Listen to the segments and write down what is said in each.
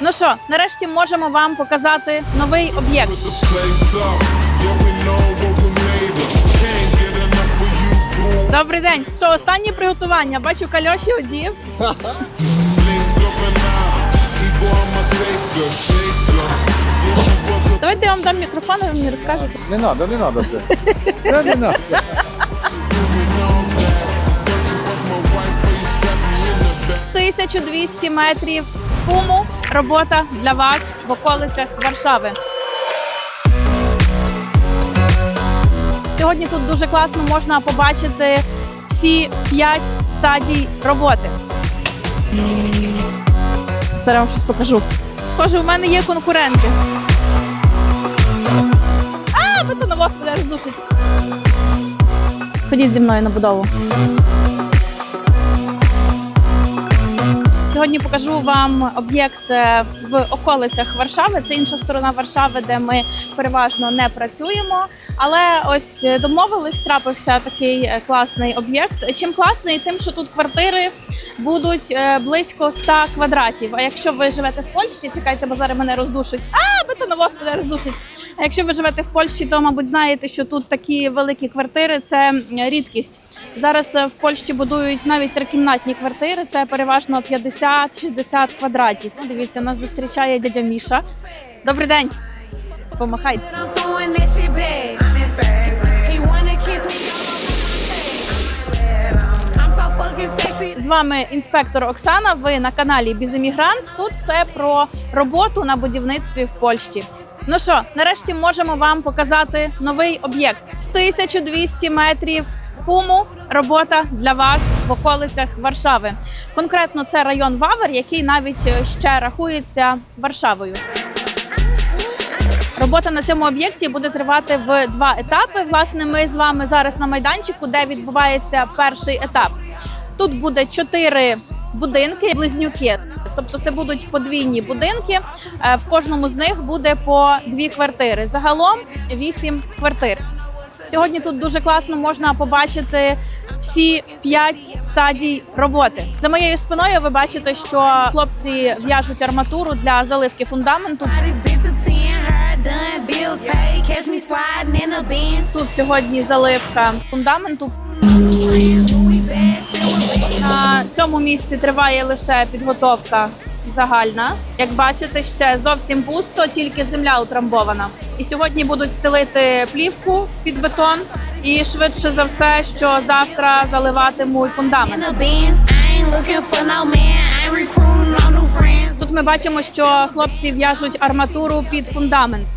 Ну що, нарешті можемо вам показати новий об'єкт. Добрий день. Що останні приготування? Бачу, кальоші одів. Давайте я вам дам мікрофон, і ви мені розкажете. Не надо, не надо це. Це не надо. 1200 метрів пуму. Робота для вас в околицях Варшави. Сьогодні тут дуже класно можна побачити всі п'ять стадій роботи. Зараз вам щось покажу. Схоже, у мене є конкуренти. А, бетоновоз мене роздушить. Ходіть зі мною на будову. Сьогодні покажу вам об'єкт е, в околицях Варшави. Це інша сторона Варшави, де ми переважно не працюємо. Але ось е, домовились, трапився такий е, класний об'єкт. Чим класний, тим, що тут квартири будуть е, близько 100 квадратів. А якщо ви живете в Польщі, чекайте, бо зараз мене роздушить. А, бетоновоз мене роздушить. А якщо ви живете в Польщі, то мабуть знаєте, що тут такі великі квартири це рідкість. Зараз е, в Польщі будують навіть трикімнатні квартири. Це переважно 50-60 квадратів. Ну, Дивіться, нас зустрічає дядя Міша. Добрий день. Помахайте. Вами інспектор Оксана. Ви на каналі Біземігрант. Тут все про роботу на будівництві в Польщі. Ну що, нарешті можемо вам показати новий об'єкт. 1200 метрів пуму. Робота для вас в околицях Варшави. Конкретно це район Вавер, який навіть е, ще рахується Варшавою. Робота на цьому об'єкті буде тривати в два етапи. Власне, ми з вами зараз на майданчику, де відбувається перший етап. Тут буде чотири будинки, близнюки. Тобто це будуть подвійні будинки. Е, В кожному з них буде по дві квартири. Загалом вісім квартир. Сьогодні тут дуже класно можна побачити всі п'ять стадій роботи. За моєю спиною ви бачите, що хлопці в'яжуть арматуру для заливки фундаменту. Buy this bitch a 10, her done, bills paid. Catch me sliding in a Benz. Тут сьогодні заливка фундаменту. На цьому місці триває лише підготовка загальна. Як бачите, ще зовсім пусто, тільки земля утрамбована. І сьогодні будуть стелити плівку під бетон. І швидше за все, що завтра заливатимуть фундамент. Тут ми бачимо, що хлопці в'яжуть арматуру під фундамент.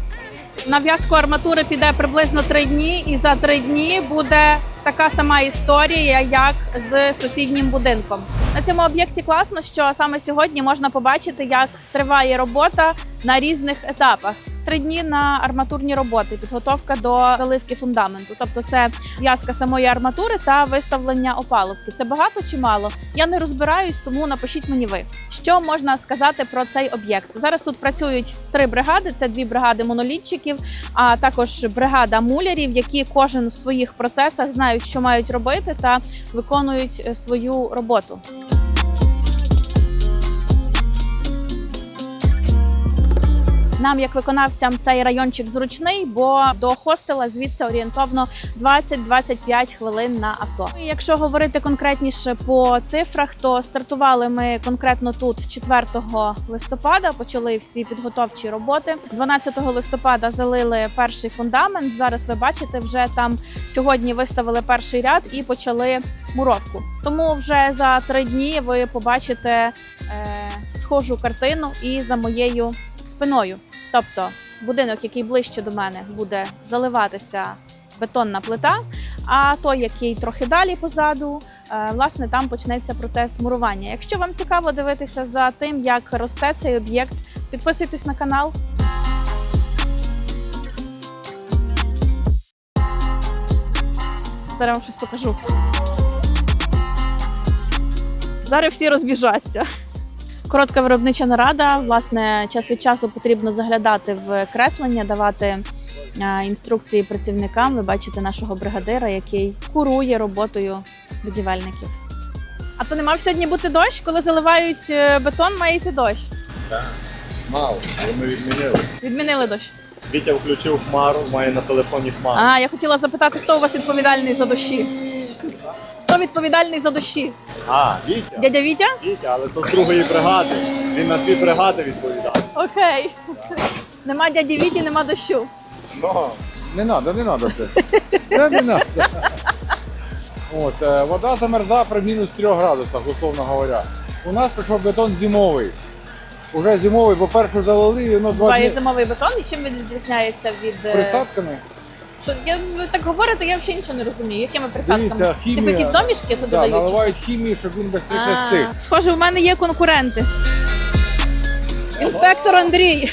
На в'язку арматури піде приблизно три дні, і за три дні буде така сама історія, як з сусіднім будинком. На цьому об'єкті класно, що саме сьогодні можна побачити, як триває робота на різних етапах. Три дні на арматурні роботи, підготовка до заливки фундаменту. Тобто, це в'язка самої арматури та виставлення опалубки. Це багато чи мало? Я не розбираюсь, тому напишіть мені ви. Що можна сказати про цей об'єкт? Зараз тут працюють три бригади: це дві бригади монолітчиків, а також бригада мулярів, які кожен в своїх процесах знають, що мають робити, та виконують е, свою роботу. Нам, як виконавцям, цей райончик зручний, бо до хостела звідси орієнтовно 20-25 хвилин на авто. І Якщо говорити конкретніше по цифрах, то стартували ми конкретно тут 4 листопада. Почали всі підготовчі роботи. 12 листопада залили перший фундамент. Зараз ви бачите, вже там сьогодні виставили перший ряд і почали муровку. Тому вже за три дні ви побачите е, схожу картину і за моєю спиною. Тобто будинок, який ближче до мене, буде заливатися бетонна плита, а той, який трохи далі позаду, е, власне, там почнеться процес мурування. Якщо вам цікаво дивитися за тим, як росте цей об'єкт, підписуйтесь на канал. Зараз вам щось покажу. Зараз всі розбіжаться. Коротка виробнича нарада. Власне, час від часу потрібно заглядати в креслення, давати е, інструкції працівникам. Ви бачите нашого бригадира, який курує роботою будівельників. А то не мав сьогодні бути дощ, коли заливають е, бетон, має йти дощ. Мало, але ми відмінили. Відмінили дощ. Вітя включив хмару, має на телефоні хмару. А, я хотіла запитати, хто у вас відповідальний за дощі? Відповідальний за дощі? А, Вітя? Дядя Вітя? Вітя, але то з другої бригади. Він на дві бригади відповідає. Окей. Нема дяді Віті, нема дощу. Ну, не треба, не треба це. Це не треба. От, е, вода замерзає при мінус 3 градусах, условно говоря. У нас прийшов бетон зимовий. Уже зимовий, бо першу залили, і воно два Буває дні зимовий бетон, і чим він відрізняється від. е, присадками. Що, я, ви так говорите, я взагалі нічого не розумію. Якими присадками? Дивіться, хімія. Типу якісь домішки туди Да, дають? чи наливають хімію, щоб він швидше стиг. А, Схоже, у мене є конкуренти. Інспектор Андрій.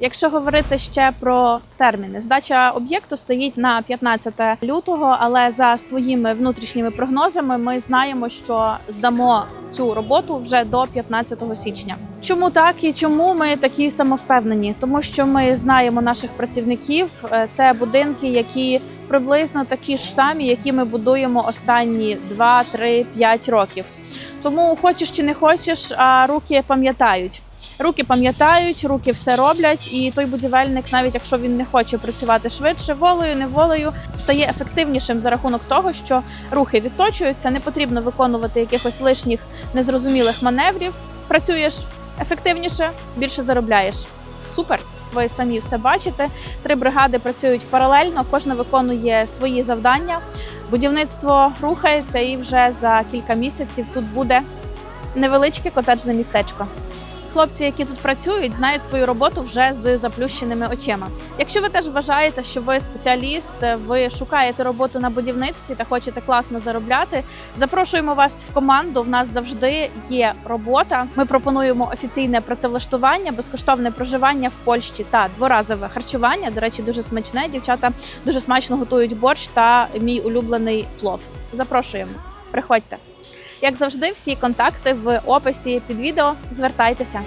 Якщо говорити ще про терміни, здача об'єкту стоїть на 15 лютого, але за своїми внутрішніми прогнозами ми знаємо, що здамо цю роботу вже до 15 січня. Чому так і чому ми такі самовпевнені? Тому що ми знаємо наших працівників. Е, Це будинки, які приблизно такі ж самі, які ми будуємо останні 2, 3, 5 років. Тому хочеш чи не хочеш, а руки пам'ятають. Руки пам'ятають, руки все роблять, і той будівельник, навіть якщо він не хоче працювати швидше, волею, неволею, стає ефективнішим за рахунок того, що рухи відточуються, не потрібно виконувати якихось лишніх незрозумілих маневрів. Працюєш ефективніше, більше заробляєш. Супер. Ви самі все бачите. Три бригади працюють паралельно, кожна виконує свої завдання. Будівництво рухається, і вже за кілька місяців тут буде невеличке котеджне містечко. Хлопці, які тут працюють, знають свою роботу вже з заплющеними очима. Якщо ви теж вважаєте, що ви спеціаліст, ви шукаєте роботу на будівництві та хочете класно заробляти, запрошуємо вас в команду. В нас завжди є робота. Ми пропонуємо офіційне працевлаштування, безкоштовне проживання в Польщі та дворазове харчування. До речі, дуже смачне. Дівчата дуже смачно готують борщ та мій улюблений плов. Запрошуємо, приходьте. Як завжди, всі контакти в описі під відео. Звертайтеся.